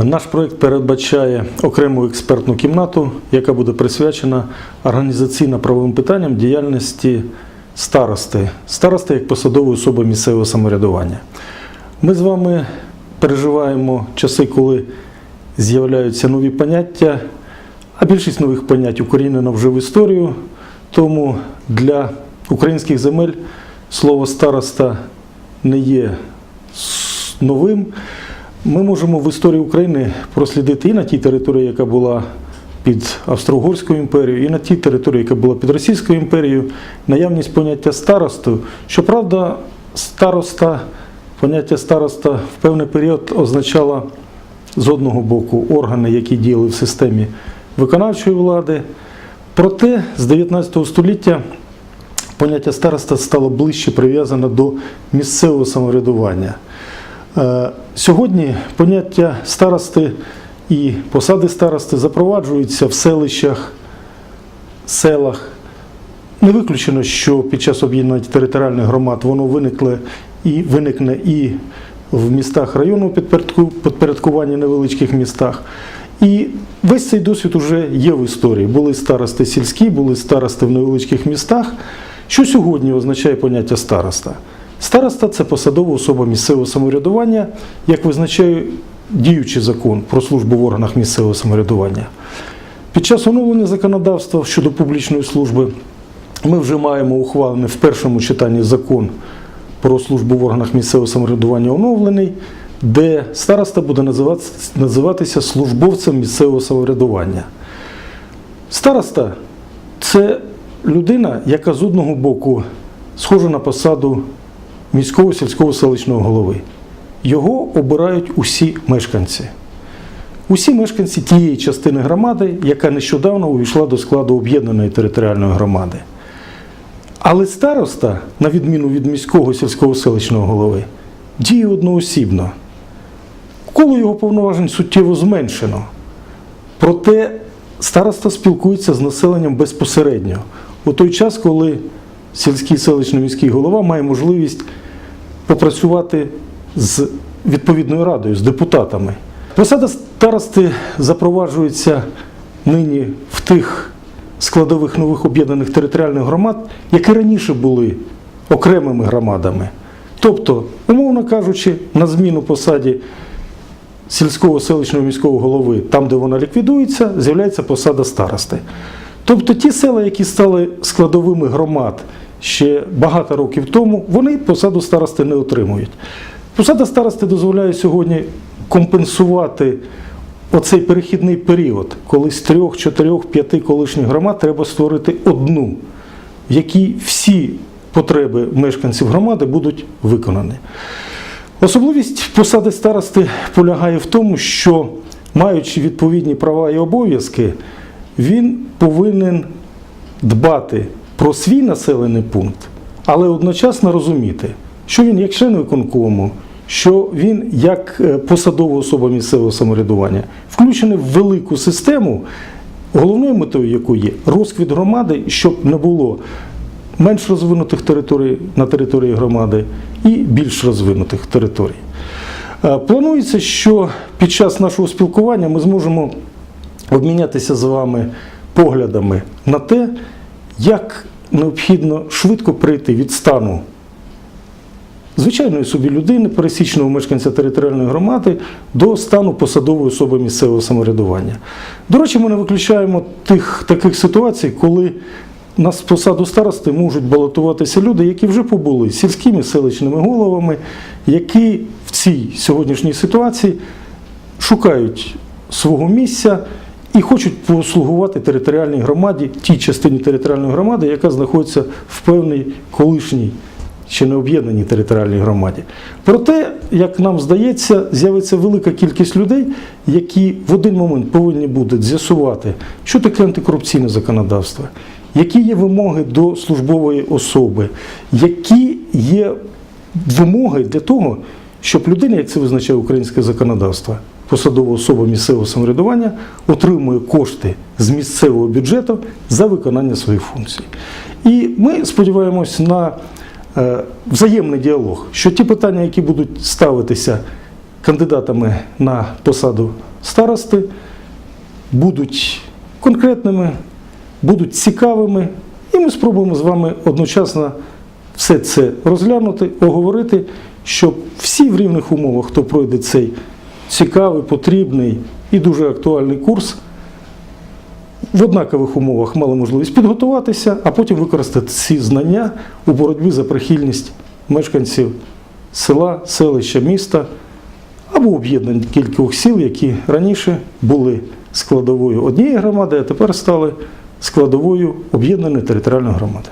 Наш проект передбачає окрему експертну кімнату, яка буде присвячена організаційно-правовим питанням діяльності старости, старости як посадової особи місцевого самоврядування. Ми з вами переживаємо часи, коли з'являються нові поняття, а більшість нових понять укорінена вже в історію. Тому для українських земель слово староста не є новим. Ми можемо в історії України прослідити і на тій території, яка була під Австро-Угорською імперією, і на тій території, яка була під Російською імперією, наявність поняття старосту. Щоправда, староста, поняття староста в певний період означало з одного боку органи, які діяли в системі виконавчої влади. Проте з 19 століття поняття староста стало ближче прив'язане до місцевого самоврядування. Е, Сьогодні поняття старости і посади старости запроваджуються в селищах, селах. Не виключено, що під час об'єднання територіальних громад воно виникле і виникне і в містах районного підпорядкування невеличких містах. І весь цей досвід вже є в історії. Були старости сільські, були старости в невеличких містах. Що сьогодні означає поняття староста? Староста це посадова особа місцевого самоврядування, як визначає діючий закон про службу в органах місцевого самоврядування. Під час оновлення законодавства щодо публічної служби ми вже маємо ухвалений в першому читанні закон про службу в органах місцевого самоврядування оновлений, де староста буде називатися, службовцем місцевого самоврядування. Староста це людина, яка з одного боку схожа на посаду міського сільського селищного голови. Його обирають усі мешканці. Усі мешканці тієї частини громади, яка нещодавно увійшла до складу об'єднаної територіальної громади. Але староста, на відміну від міського сільського селищного голови, діє одноосібно. Коло його повноважень суттєво зменшено. Проте староста спілкується з населенням безпосередньо у той час, коли сільський селищний міський голова має можливість попрацювати з відповідною радою, з депутатами. Посада старости запроваджується нині в тих складових нових об'єднаних територіальних громад, які раніше були окремими громадами. Тобто, умовно кажучи, на зміну посаді сільського селищного міського голови, там, де вона ліквідується, з'являється посада старости. Тобто ті села, які стали складовими громад ще багато років тому, вони посаду старости не отримують. Посада старости дозволяє сьогодні компенсувати оцей перехідний період, коли з трьох, чотирьох, п'яти колишніх громад треба створити одну, в якій всі потреби мешканців громади будуть виконані. Особливість посади старости полягає в тому, що, маючи відповідні права і обов'язки, він повинен дбати про свій населений пункт, але одночасно розуміти, що він як член виконкому, що він як е, посадова особа місцевого самоврядування включений в велику систему, головною метою якої є розквіт громади, щоб не було менш розвинутих територій на території громади і більш розвинутих територій. Е, Планується, що під час нашого спілкування ми зможемо обмінятися з вами поглядами на те, як необхідно швидко прийти від стану звичайної собі людини, пересічного мешканця територіальної громади, до стану посадової особи місцевого самоврядування. До речі, ми не виключаємо тих таких ситуацій, коли на посаду старости можуть балотуватися люди, які вже побули сільськими селищними головами, які в цій сьогоднішній ситуації шукають свого місця і хочуть послугувати територіальній громаді, тій частині територіальної громади, яка знаходиться в певній колишній ще не об'єднаній територіальній громаді. Проте, як нам здається, з'явиться велика кількість людей, які в один момент повинні будуть з'ясувати, що таке антикорупційне законодавство, які є вимоги до службової особи, які є вимоги для того, щоб людина, як це визначає українське законодавство, посадова особа місцевого самоврядування отримує кошти з місцевого бюджету за виконання своїх функцій. І ми сподіваємось на е, взаємний діалог, що ті питання, які будуть ставитися кандидатами на посаду старости будуть конкретними, будуть цікавими, і ми спробуємо з вами одночасно все це розглянути, оговорити, щоб всі в рівних умовах, хто пройде цей цікавий, потрібний і дуже актуальний курс, в однакових умовах мали можливість підготуватися, а потім використати ці знання у боротьбі за прихильність мешканців села, селища, міста або об'єднань кількох сіл, які раніше були складовою однієї громади, а тепер стали складовою об'єднаної територіальної громади.